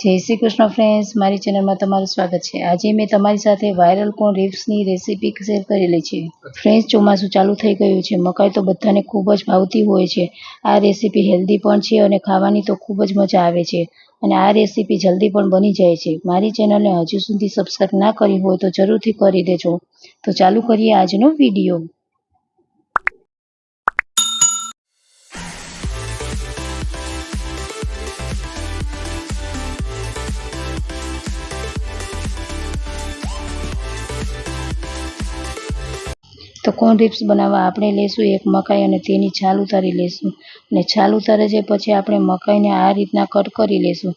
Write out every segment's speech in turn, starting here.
જય શ્રી કૃષ્ણ ફ્રેન્ડ્સ મારી ચેનલમાં તમારું સ્વાગત છે. આજે મેં તમારી સાથે વાયરલ કોર્ન રિપ્સની રેસીપી શેર કરેલી છે. ફ્રેન્ડ્સ ચોમાસું ચાલુ થઈ ગયું છે. મકાઈ તો બધાને ખૂબ જ ભાવતી હોય છે. આ રેસીપી હેલ્ધી પણ છે અને ખાવાની તો ખૂબ જ મજા આવે છે. અને આ રેસીપી જલ્દી પણ બની જાય છે. મારી ચેનલને હજુ સુધી સબસ્ક્રાઈબ ના કરી હોય તો જરૂરથી કરી દેજો. તો ચાલુ કરીએ આજનો વીડિયો તો કોર્ન રિપ્સ બનાવવા? આપણે લેશું એક મકાઈ અને તેની છાલ ઉતારી લેશું. અને છાલ ઉતારે છે પછી આપણે મકાઈને આ રીતના કટ કરી લેશું.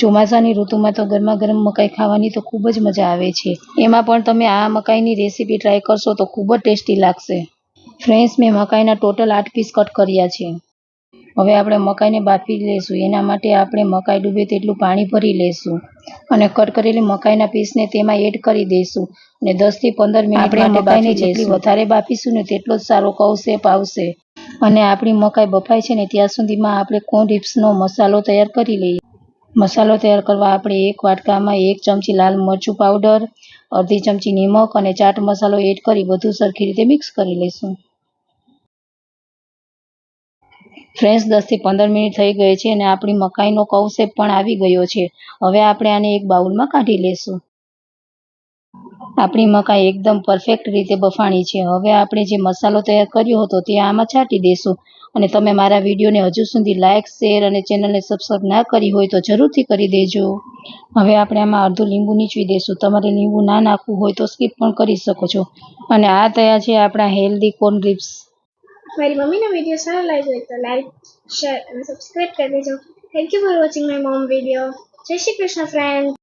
ચોમાસાની ઋતુમાં તો ગરમા ગરમ મકાઈ ખાવાની તો ખૂબ જ મજા આવે છે. એમાં પણ તમે આ મકાઈની રેસીપી ટ્રાય કરશો તો ખૂબ જ ટેસ્ટી લાગશે. ફ્રેન્ડ્સ, મેં મકાઈના ટોટલ આઠ પીસ કટ કર્યા છે. હવે આપણે મકાઈને બાફી લેશું. એના માટે આપણે મકાઈ ડૂબે તેટલું પાણી ભરી લેશું. અને કટ કરેલી મકાઈના પીસને તેમાં એડ કરી દઈશું અને દસથી પંદર મિનિટ આપણે મકાઈને જેટલી વધારે બાફીશું ને તેટલો જ સારો કવ શેપ આવશે અને આપણી મકાઈ બફાય છે ને ત્યાં સુધીમાં આપણે કોન રિપ્સનો મસાલો તૈયાર કરી લઈએ. મસાલો તૈયાર કરવા આપણે એક વાટકામાં એક ચમચી લાલ મરચું પાવડર અડધી ચમચી નિમક અને ચાટ મસાલો એડ કરી બધું સરખી રીતે મિક્સ કરી લઈશું ફ્રેન્ડ્સ દસથી પંદર મિનિટ થઈ ગઈ છે અને આપણી મકાઈનો કવ શેપ પણ આવી ગયો છે. હવે આપણે આને એક બાઉલમાં કાઢી લેશું. આપણી મકાઈ એકદમ પરફેક્ટ રીતે બફાણી છે. હવે આપણે જે મસાલો તૈયાર કર્યો હતો તે આમાં છાંટી દઈશું અને તમે મારા વિડીયોને હજુ સુધી લાઇક શેર અને ચેનલને સબસ્ક્રાઈબ ના કરી હોય તો જરૂરથી કરી દેજો. હવે આપણે આમાં અડધું લીંબુ નીચવી દઈશું તમારે લીંબુ ના નાખવું હોય તો સ્કીપ પણ કરી શકો છો. અને આ તૈયાર છે આપણા હેલ્ધી કોર્ન રિપ્સ મારી ने વીડિયો सारा લાગ્યો હોય તો લાઈક શેર અને સબસ્ક્રાઈબ કરી દેજો thank you for watching my mom video જય શ્રી કૃષ્ણ ફ્રેન્ડ